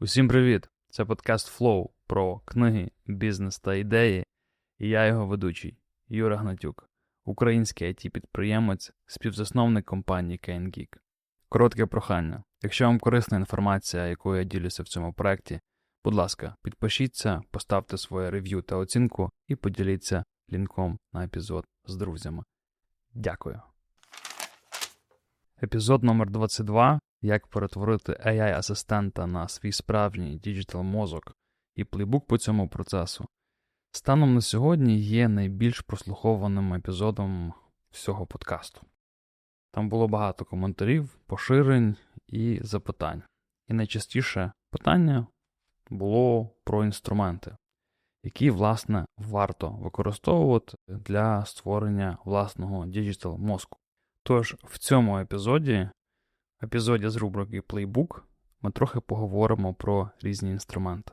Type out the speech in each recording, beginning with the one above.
Усім привіт! Це подкаст Flow про книги, бізнес та ідеї, і я його ведучий Юра Гнатюк, український it підприємець співзасновник компанії CaneGeek. Коротке прохання. Якщо вам корисна інформація, якою я ділюся в цьому проєкті, будь ласка, підпишіться, поставте своє рев'ю та оцінку і поділіться лінком на епізод з друзями. Дякую. Епізод номер 22 Як перетворити AI-асистента на свій справжній діджитал мозок і плейбук по цьому процесу. Станом на сьогодні є найбільш прослухованим епізодом всього подкасту. Там було багато коментарів, поширень і запитань. І найчастіше питання було про інструменти, які, власне, варто використовувати для створення власного діджитал мозку. Тож в цьому епізоді, епізоді з рубрики Playbook, ми трохи поговоримо про різні інструменти.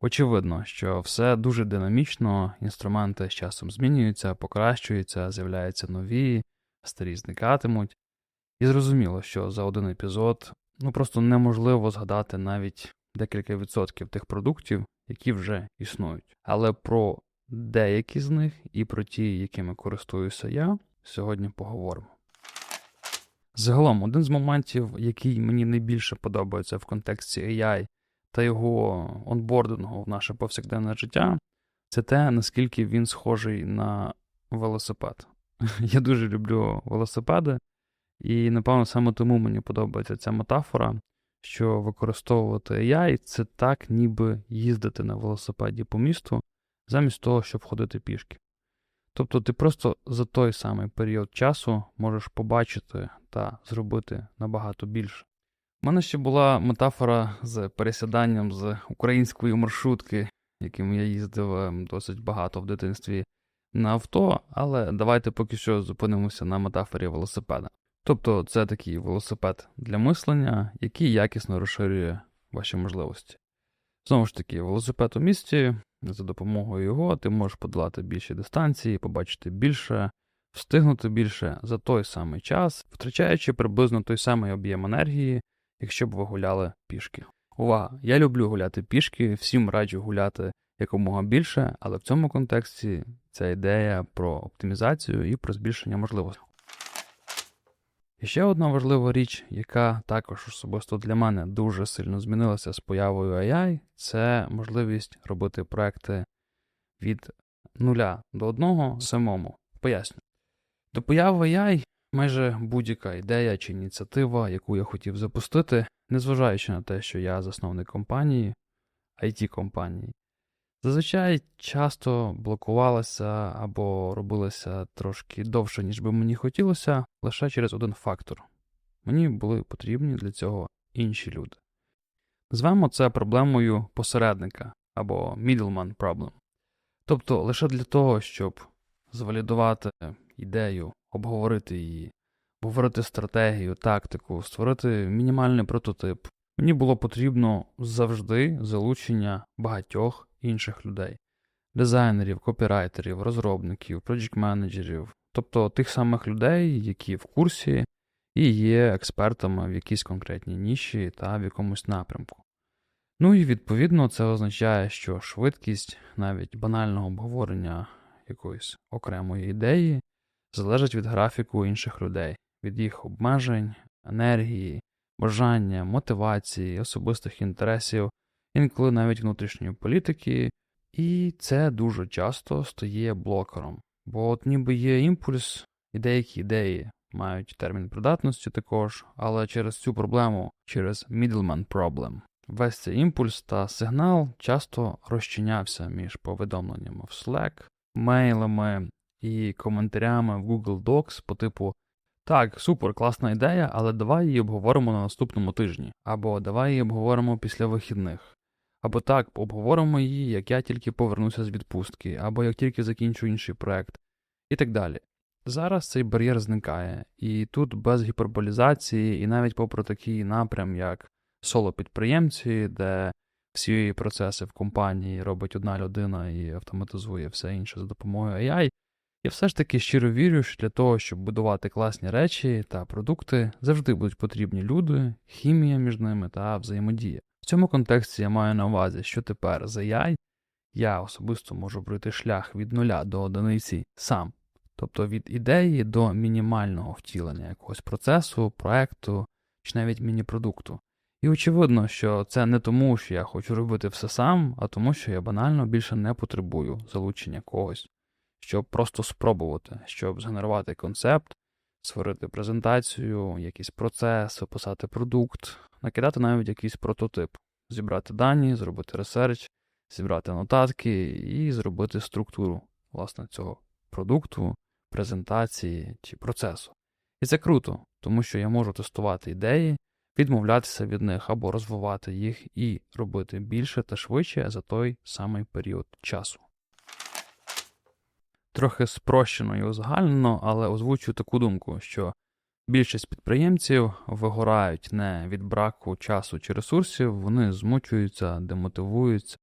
Очевидно, що все дуже динамічно, інструменти з часом змінюються, покращуються, з'являються нові, старі зникатимуть. І зрозуміло, що за один епізод ну просто неможливо згадати навіть декілька відсотків тих продуктів, які вже існують. Але про деякі з них і про ті, якими користуюся я, сьогодні поговоримо. Загалом, один з моментів, який мені найбільше подобається в контексті AI та його онбордингу в наше повсякденне життя, це те, наскільки він схожий на велосипед. Я дуже люблю велосипеди, і, напевно, саме тому мені подобається ця метафора, що використовувати AI це так, ніби їздити на велосипеді по місту, замість того, щоб ходити пішки. Тобто ти просто за той самий період часу можеш побачити та зробити набагато більше. У мене ще була метафора з пересіданням з української маршрутки, яким я їздив ем, досить багато в дитинстві на авто, але давайте поки що зупинимося на метафорі велосипеда. Тобто це такий велосипед для мислення, який якісно розширює ваші можливості. Знову ж таки, велосипед у місті, за допомогою його ти можеш подолати більші дистанції, побачити більше, встигнути більше за той самий час, втрачаючи приблизно той самий об'єм енергії, якщо б ви гуляли пішки. Увага! Я люблю гуляти пішки, всім раджу гуляти якомога більше, але в цьому контексті ця ідея про оптимізацію і про збільшення можливостей. І ще одна важлива річ, яка також особисто для мене дуже сильно змінилася з появою AI, це можливість робити проекти від нуля до одного самому. Поясню. До появи AI майже будь-яка ідея чи ініціатива, яку я хотів запустити, незважаючи на те, що я засновник компанії, it компанії, зазвичай часто блокувалася або робилася трошки довше, ніж би мені хотілося, лише через один фактор. Мені були потрібні для цього інші люди. Звемо це проблемою посередника або middleman problem. Тобто лише для того, щоб звалідувати ідею, обговорити її, обговорити стратегію, тактику, створити мінімальний прототип, мені було потрібно завжди залучення багатьох інших людей: дизайнерів, копірайтерів, розробників, проджект-менеджерів, тобто тих самих людей, які в курсі і є експертами в якійсь конкретній ніші та в якомусь напрямку. Ну і відповідно це означає, що швидкість навіть банального обговорення якоїсь окремої ідеї залежить від графіку інших людей, від їх обмежень, енергії, бажання, мотивації, особистих інтересів, інколи навіть внутрішньої політики, і це дуже часто стає блокером. Бо от ніби є імпульс, і деякі ідеї мають термін придатності також, але через цю проблему, через middleman problem, весь цей імпульс та сигнал часто розчинявся між повідомленнями в Slack, мейлами і коментарями в Google Docs по типу так, супер, класна ідея, але давай її обговоримо на наступному тижні, або давай її обговоримо після вихідних. Або так, обговоримо її, як я тільки повернуся з відпустки, або як тільки закінчу інший проект, і так далі. Зараз цей бар'єр зникає, і тут без гіперболізації, і навіть попри такий напрям, як соло-підприємці, де всі процеси в компанії робить одна людина і автоматизує все інше за допомогою AI, я все ж таки щиро вірю, що для того, щоб будувати класні речі та продукти, завжди будуть потрібні люди, хімія між ними та взаємодія. В цьому контексті я маю на увазі, що тепер з AI я особисто можу пройти шлях від нуля до одиниці сам, тобто від ідеї до мінімального втілення якогось процесу, проекту чи навіть міні-продукту. І очевидно, що це не тому, що я хочу робити все сам, а тому, що я банально більше не потребую залучення когось, щоб просто спробувати, щоб згенерувати концепт, створити презентацію, якийсь процес, описати продукт, накидати навіть якийсь прототип, зібрати дані, зробити ресерч, зібрати нотатки і зробити структуру власне цього продукту, презентації чи процесу. І це круто, тому що я можу тестувати ідеї, відмовлятися від них або розвивати їх і робити більше та швидше за той самий період часу. Трохи спрощено і узагальнено, але озвучую таку думку, що більшість підприємців вигорають не від браку часу чи ресурсів, вони змучуються, демотивуються,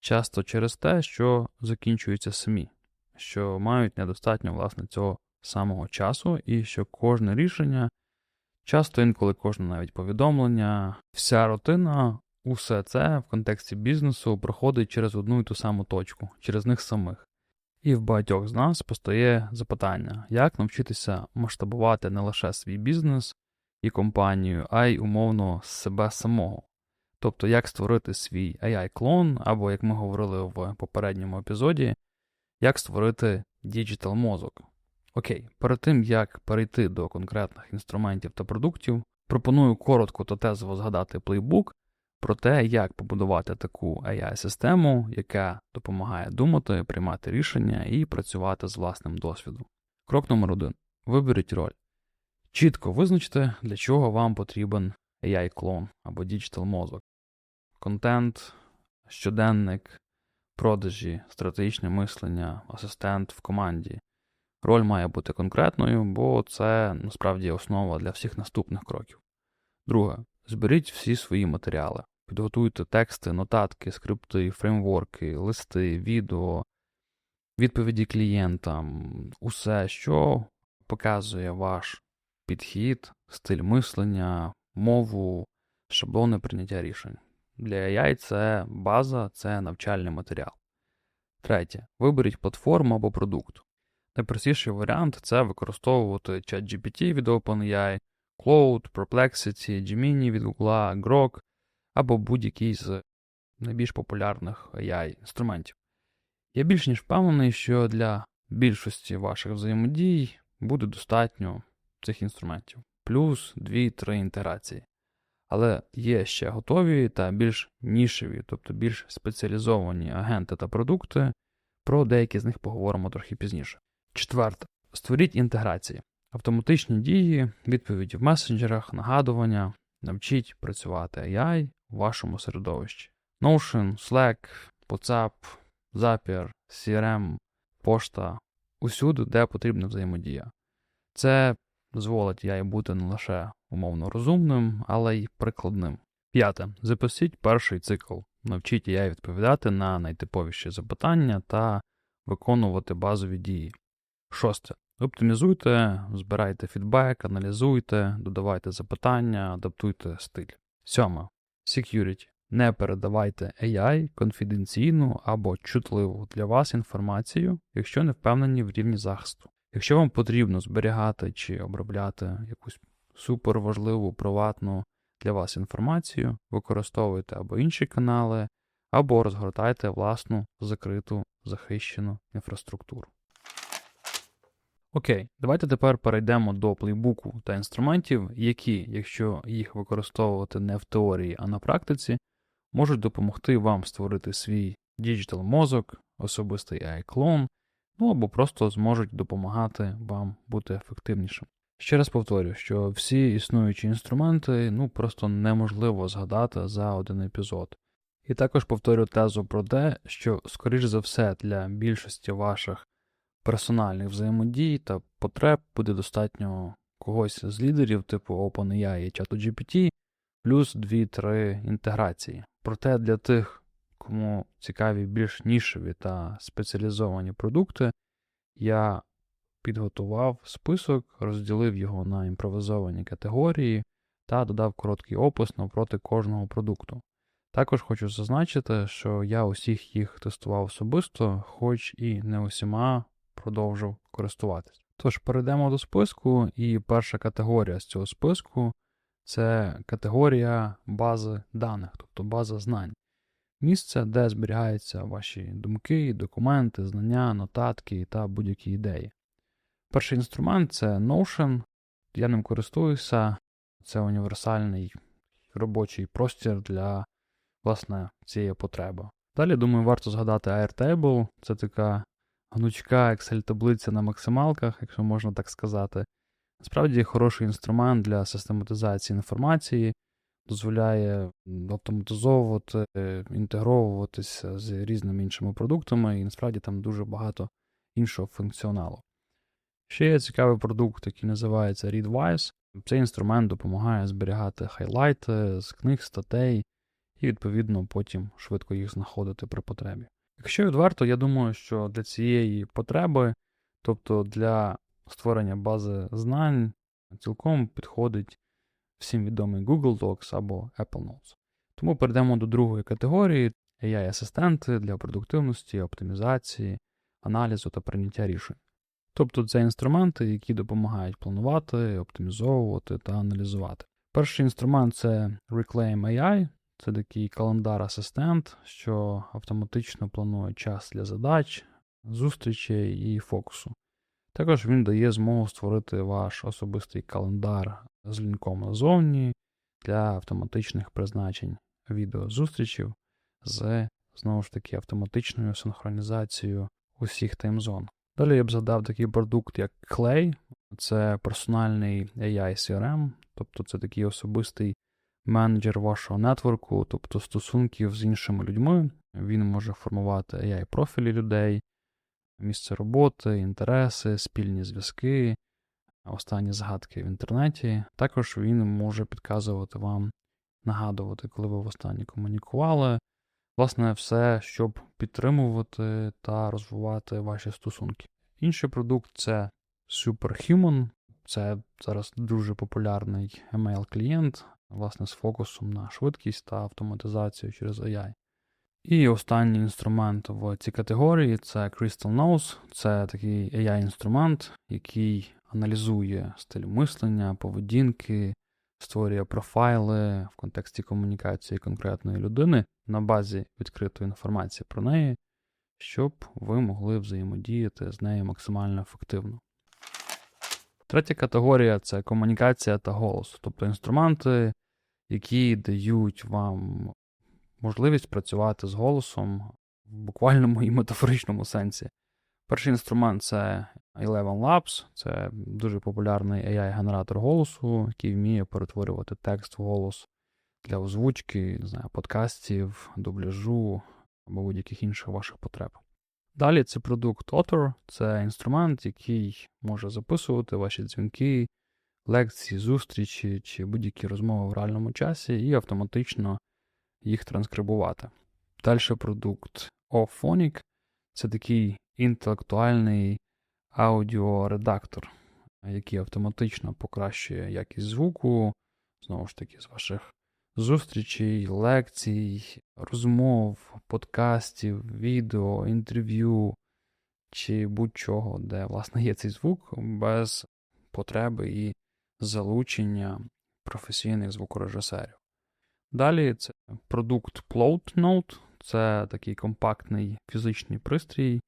часто через те, що закінчуються самі, що мають недостатньо власне цього самого часу, і що кожне рішення, часто інколи кожне навіть повідомлення, вся рутина, усе це в контексті бізнесу проходить через одну і ту саму точку, через них самих. І в багатьох з нас постає запитання, як навчитися масштабувати не лише свій бізнес і компанію, а й умовно себе самого. Тобто, як створити свій AI-клон, або, як ми говорили в попередньому епізоді, як створити діджитал мозок. Окей, перед тим як перейти до конкретних інструментів та продуктів, пропоную коротко та тезово згадати плейбук про те, як побудувати таку AI-систему, яка допомагає думати, приймати рішення і працювати з власним досвідом. Крок номер один. Виберіть роль. Чітко визначте, для чого вам потрібен AI-клон або діджитал мозок. Контент, щоденник, продажі, стратегічне мислення, асистент в команді. Роль має бути конкретною, бо це насправді основа для всіх наступних кроків. Друге. Зберіть всі свої матеріали. Підготуйте тексти, нотатки, скрипти, фреймворки, листи, відео, відповіді клієнтам, усе, що показує ваш підхід, стиль мислення, мову, шаблони прийняття рішень. Для AI це база, це навчальний матеріал. Третє. Виберіть платформу або продукт. Найпростіший варіант це використовувати ChatGPT від OpenAI, Cloud, Perplexity, Gemini від Google, Grok або будь-який з найбільш популярних AI інструментів. Я більш ніж впевнений, що для більшості ваших взаємодій буде достатньо цих інструментів, плюс 2-3 інтеграції. Але є ще готові та більш нішеві, тобто більш спеціалізовані агенти та продукти, про деякі з них поговоримо трохи пізніше. Четверте. Створіть інтеграції, автоматичні дії, відповіді в месенджерах, нагадування, навчіть працювати AI вашому середовищі. Notion, Slack, WhatsApp, Zapier, CRM, пошта усюди, де потрібна взаємодія. Це дозволить AI бути не лише умовно розумним, але й прикладним. П'яте. Запустіть перший цикл. Навчіть AI відповідати на найтиповіші запитання та виконувати базові дії. Шосте. Оптимізуйте, збирайте фідбек, аналізуйте, додавайте запитання, адаптуйте стиль. Сьоме. Security. Не передавайте AI конфіденційну або чутливу для вас інформацію, якщо не впевнені в рівні захисту. Якщо вам потрібно зберігати чи обробляти якусь суперважливу, приватну для вас інформацію, використовуйте або інші канали, або розгортайте власну закриту захищену інфраструктуру. Окей, давайте тепер перейдемо до плейбуку та інструментів, які, якщо їх використовувати не в теорії, а на практиці, можуть допомогти вам створити свій діджитал мозок, особистий AI-клон, ну або просто зможуть допомагати вам бути ефективнішим. Ще раз повторю, що всі існуючі інструменти ну просто неможливо згадати за один епізод. І також повторю тезу про те, що, скоріш за все, для більшості ваших персональних взаємодій та потреб буде достатньо когось з лідерів типу OpenAI і ChatGPT, плюс 2-3 інтеграції. Проте для тих, кому цікаві більш нішеві та спеціалізовані продукти, я підготував список, розділив його на імпровізовані категорії та додав короткий опис навпроти кожного продукту. Також хочу зазначити, що я усіх їх тестував особисто, хоч і не усіма продовжив користуватись. Тож перейдемо до списку, і перша категорія з цього списку це категорія бази даних, тобто база знань. Місце, де зберігаються ваші думки, документи, знання, нотатки та будь-які ідеї. Перший інструмент це Notion. Я ним користуюся. Це універсальний робочий простір для власне цієї потреби. Далі, думаю, варто згадати Airtable. Це така гнучка Excel-таблиця на максималках, якщо можна так сказати. Насправді хороший інструмент для систематизації інформації, дозволяє автоматизовувати, інтегровуватися з різними іншими продуктами, і насправді там дуже багато іншого функціоналу. Ще є цікавий продукт, який називається Readwise. Цей інструмент допомагає зберігати хайлайти з книг, статей і, відповідно, потім швидко їх знаходити при потребі. Якщо відверто, я думаю, що для цієї потреби, тобто для створення бази знань, цілком підходить всім відомий Google Docs або Apple Notes. Тому перейдемо до другої категорії AI-асистенти для продуктивності, оптимізації, аналізу та прийняття рішень. Тобто це інструменти, які допомагають планувати, оптимізовувати та аналізувати. Перший інструмент це Reclaim AI, це такий календар-асистент, що автоматично планує час для задач, зустрічей і фокусу. Також він дає змогу створити ваш особистий календар з лінком назовні для автоматичних призначень відеозустрічів з, знову ж таки, автоматичною синхронізацією усіх таймзон. Далі я б згадав такий продукт, як Clay, це персональний AI CRM, тобто це такий особистий менеджер вашого нетворку, тобто стосунків з іншими людьми. Він може формувати AI-профілі людей, місце роботи, інтереси, спільні зв'язки, останні згадки в інтернеті. Також він може підказувати вам, нагадувати, коли ви востаннє комунікували. Власне, все, щоб підтримувати та розвивати ваші стосунки. Інший продукт це Superhuman. Це зараз дуже популярний email-клієнт, власне, з фокусом на швидкість та автоматизацію через AI. І останній інструмент в цій категорії це Crystal Nose. Це такий AI-інструмент, який аналізує стиль мислення, поведінки, створює профайли в контексті комунікації конкретної людини на базі відкритої інформації про неї, щоб ви могли взаємодіяти з нею максимально ефективно. Третя категорія це комунікація та голос, тобто інструменти, які дають вам можливість працювати з голосом в буквальному і метафоричному сенсі. Перший інструмент це Eleven Labs, це дуже популярний AI-генератор голосу, який вміє перетворювати текст в голос для озвучки, не знаю, подкастів, дубляжу або будь-яких інших ваших потреб. Далі це продукт Otter, це інструмент, який може записувати ваші дзвінки, лекції, зустрічі чи будь-які розмови в реальному часі і автоматично їх транскрибувати. Далі продукт Ophonic це такий інтелектуальний аудіоредактор, який автоматично покращує якість звуку, знову ж таки, з ваших зустрічей, лекцій, розмов, подкастів, відео, інтерв'ю чи будь-чого, де, власне, є цей звук без потреби і залучення професійних звукорежисерів. Далі це продукт Note, це такий компактний фізичний пристрій,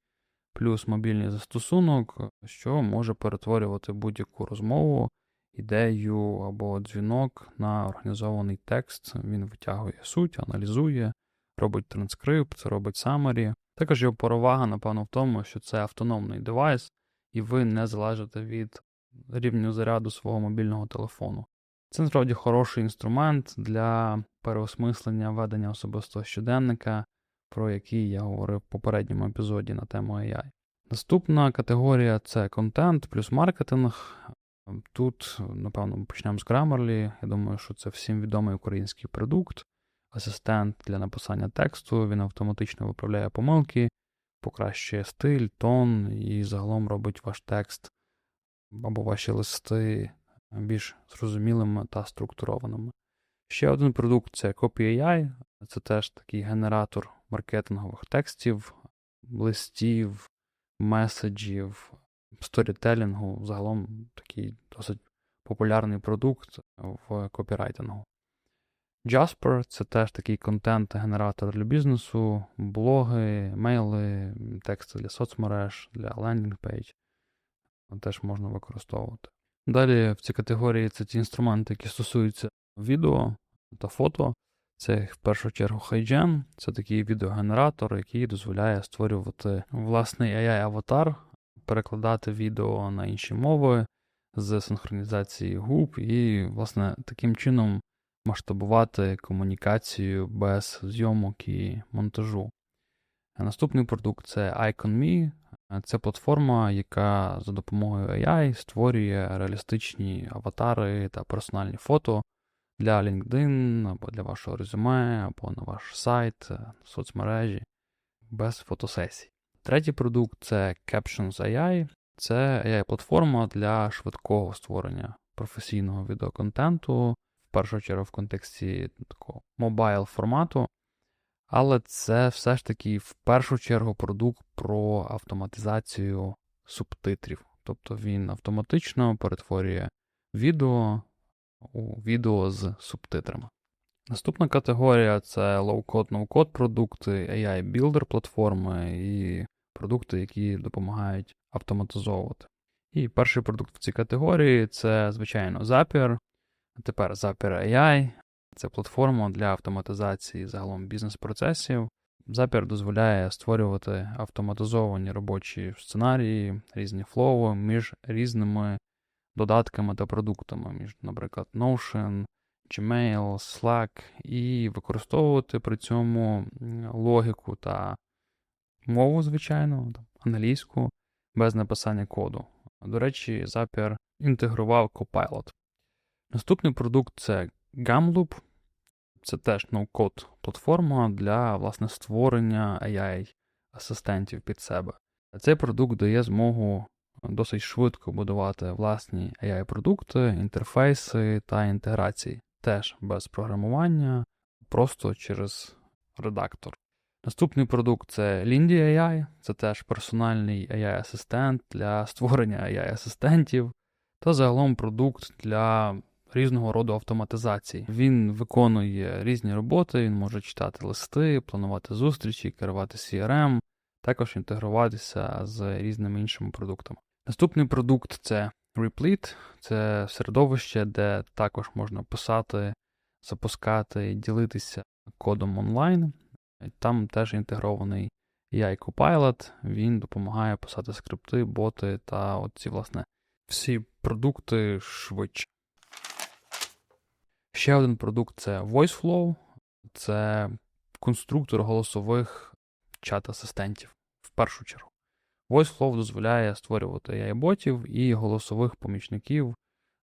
плюс мобільний застосунок, що може перетворювати будь-яку розмову, ідею або дзвінок на організований текст. Він витягує суть, аналізує, робить транскрипт, робить самарі. Також його перевага, напевно, в тому, що це автономний девайс, і ви не залежите від рівню заряду свого мобільного телефону. Це насправді хороший інструмент для переосмислення ведення особистого щоденника, про який я говорив в попередньому епізоді на тему AI. Наступна категорія це контент плюс маркетинг. Тут, напевно, почнемо з Grammarly. Я думаю, що це всім відомий український продукт, асистент для написання тексту, він автоматично виправляє помилки, покращує стиль, тон і загалом робить ваш текст або ваші листи більш зрозумілими та структурованими. Ще один продукт це CopyAI, Це теж такий генератор маркетингових текстів, листів, меседжів, сторітелінгу. Загалом такий досить популярний продукт в копірайтингу. Jasper це теж такий контент-генератор для бізнесу, блоги, мейли, тексти для соцмереж, для лендінг-пейдж. Теж можна використовувати. Далі в цій категорії це ті інструменти, які стосуються відео та фото. Це в першу чергу HiGen, це такий відеогенератор, який дозволяє створювати власний AI-аватар, перекладати відео на інші мови з синхронізації губ і, власне, таким чином масштабувати комунікацію без зйомок і монтажу. Наступний продукт це IconMe. Це платформа, яка за допомогою AI створює реалістичні аватари та персональні фото для LinkedIn, або для вашого резюме, або на ваш сайт, соцмережі без фотосесій. Третій продукт це Captions AI. Це AI-платформа для швидкого створення професійного відеоконтенту, в першу чергу в контексті такого мобайл формату. Але це все ж таки в першу чергу продукт про автоматизацію субтитрів. Тобто він автоматично перетворює відео у відео з субтитрами. Наступна категорія це low-code, no-code продукти, AI Builder платформи і продукти, які допомагають автоматизовувати. І перший продукт в цій категорії це, звичайно, Zapier. А тепер Zapier AI. Це платформа для автоматизації загалом бізнес-процесів. Zapier дозволяє створювати автоматизовані робочі сценарії, різні флоу між різними додатками та продуктами, між, наприклад, Notion, Gmail, Slack, і використовувати при цьому логіку та мову, звичайно, англійську, без написання коду. До речі, Zapier інтегрував Copilot. Наступний продукт це Gumloop. Це теж ноу-код платформа для власне створення AI-асистентів під себе. Цей продукт дає змогу досить швидко будувати власні AI-продукти, інтерфейси та інтеграції, теж без програмування, просто через редактор. Наступний продукт це Lindy AI, це теж персональний AI-асистент для створення AI-асистентів, та загалом продукт для різного роду автоматизації. Він виконує різні роботи, він може читати листи, планувати зустрічі, керувати CRM, також інтегруватися з різними іншими продуктами. Наступний продукт це Replete, це середовище, де також можна писати, запускати ділитися кодом онлайн. Там теж інтегрований AI Copilot, він допомагає писати скрипти, боти та оці, власне, всі продукти швидше. Ще один продукт це VoiceFlow, це конструктор голосових чат-асистентів в першу чергу. VoiceFlow дозволяє створювати AI-ботів і голосових помічників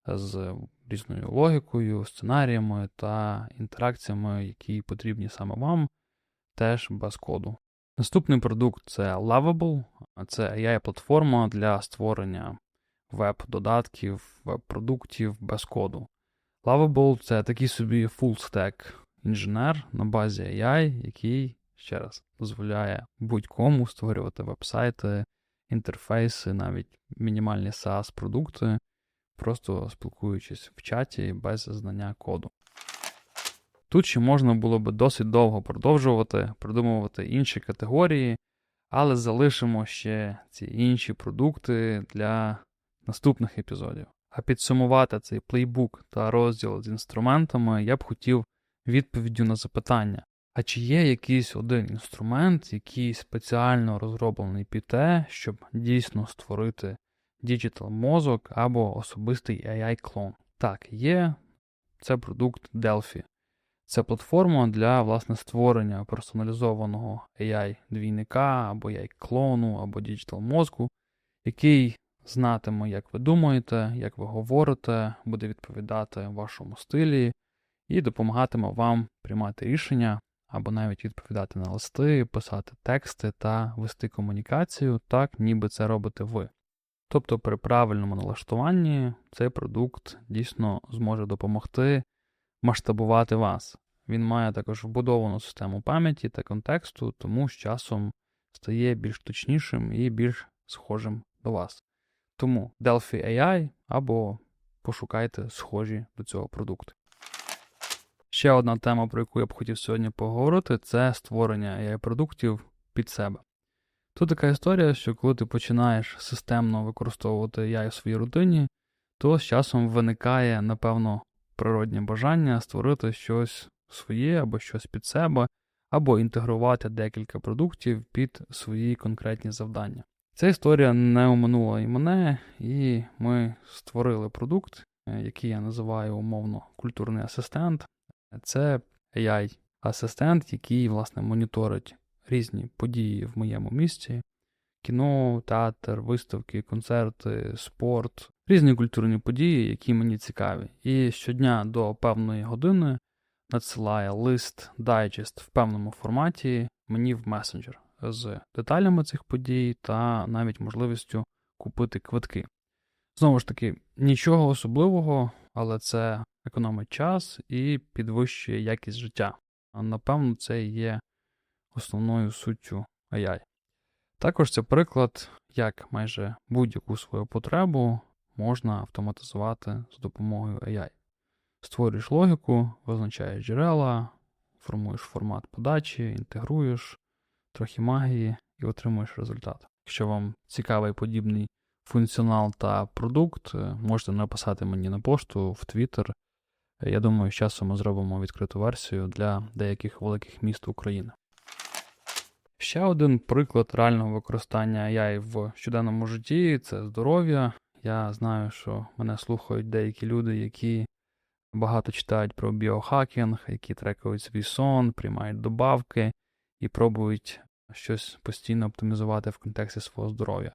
з різною логікою, сценаріями та інтеракціями, які потрібні саме вам, теж без коду. Наступний продукт це Lovable, це AI-платформа для створення веб-додатків, веб-продуктів без коду. Lovable це такий собі full-stack інженер на базі AI, який, ще раз, дозволяє будь-кому створювати веб-сайти, інтерфейси, навіть мінімальні SaaS-продукти, просто спілкуючись в чаті без знання коду. Тут ще можна було би досить довго продовжувати, придумувати інші категорії, але залишимо ще ці інші продукти для наступних епізодів. А підсумувати цей плейбук та розділ з інструментами я б хотів відповіддю на запитання: а чи є якийсь один інструмент, який спеціально розроблений під те, щоб дійсно створити діджитал мозок або особистий AI-клон? Так, є. Це продукт Delphi. Це платформа для власне створення персоналізованого AI-двійника або AI-клону, або діджитал мозку, який знатиме, як ви думаєте, як ви говорите, буде відповідати вашому стилі і допомагатиме вам приймати рішення або навіть відповідати на листи, писати тексти та вести комунікацію так, ніби це робите ви. Тобто при правильному налаштуванні цей продукт дійсно зможе допомогти масштабувати вас. він має також вбудовану систему пам'яті та контексту, тому з часом стає більш точнішим і більш схожим до вас. Тому Delphi AI або пошукайте схожі до цього продукти. Ще одна тема, про яку я б хотів сьогодні поговорити, це створення AI-продуктів під себе. Тут така історія, що коли ти починаєш системно використовувати AI в своїй рутині, то з часом виникає, напевно, природнє бажання створити щось своє або щось під себе, або інтегрувати декілька продуктів під свої конкретні завдання. Ця історія не оминула і мене, і ми створили продукт, е, який я називаю умовно культурний асистент. Це AI-асистент, який, власне, моніторить різні події в моєму місті: кіно, театр, виставки, концерти, спорт, різні культурні події, які мені цікаві. І щодня до певної години надсилає лист дайджест в певному форматі мені в месенджер з деталями цих подій та навіть можливістю купити квитки. Знову ж таки, нічого особливого, але це економить час і підвищує якість життя. А напевно, це є основною суттю AI. Також це приклад, як майже будь-яку свою потребу можна автоматизувати з допомогою AI. Створюєш логіку, визначаєш джерела, формуєш формат подачі, інтегруєш, трохи магії і отримуєш результат. Якщо вам цікавий подібний функціонал та продукт, можете написати мені на пошту в Twitter. Я думаю, з часом ми зробимо відкриту версію для деяких великих міст України. Ще один приклад реального використання AI в щоденному житті це здоров'я. Я знаю, що мене слухають деякі люди, які багато читають про біохакінг, які трекають свій сон, приймають добавки і пробують щось постійно оптимізувати в контексті свого здоров'я.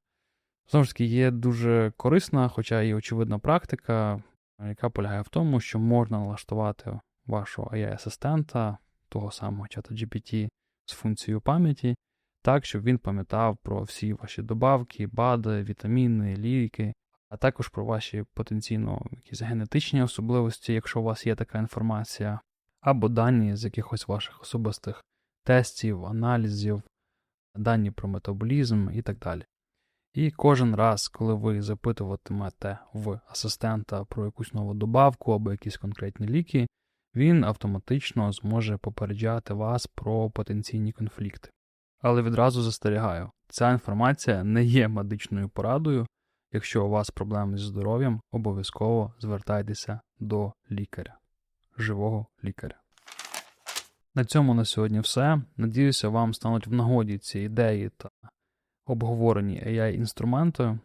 Знову ж таки, є дуже корисна, хоча і очевидна практика, яка полягає в тому, що можна налаштувати вашого AI-асистента, того самого чата GPT, з функцією пам'яті, так, щоб він пам'ятав про всі ваші добавки, БАДи, вітаміни, ліки, а також про ваші потенційно якісь генетичні особливості, якщо у вас є така інформація, або дані з якихось ваших особистих тестів, аналізів, дані про метаболізм і так далі. І кожен раз, коли ви запитуватимете в асистента про якусь нову добавку або якісь конкретні ліки, він автоматично зможе попереджати вас про потенційні конфлікти. Але відразу застерігаю, ця інформація не є медичною порадою. Якщо у вас проблеми зі здоров'ям, обов'язково звертайтеся до лікаря, живого лікаря. На цьому на сьогодні все. Надіюся, вам стануть в нагоді ці ідеї та обговорені AI-інструменти.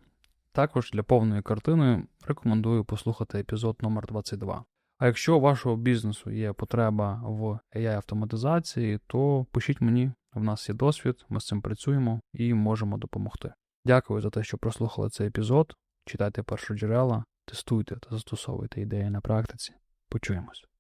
Також для повної картини рекомендую послухати епізод номер 22 А якщо у вашого бізнесу є потреба в AI-автоматизації, то пишіть мені, в нас є досвід, ми з цим працюємо і можемо допомогти. Дякую за те, що прослухали цей епізод. Читайте першоджерела, тестуйте та застосовуйте ідеї на практиці. Почуємось.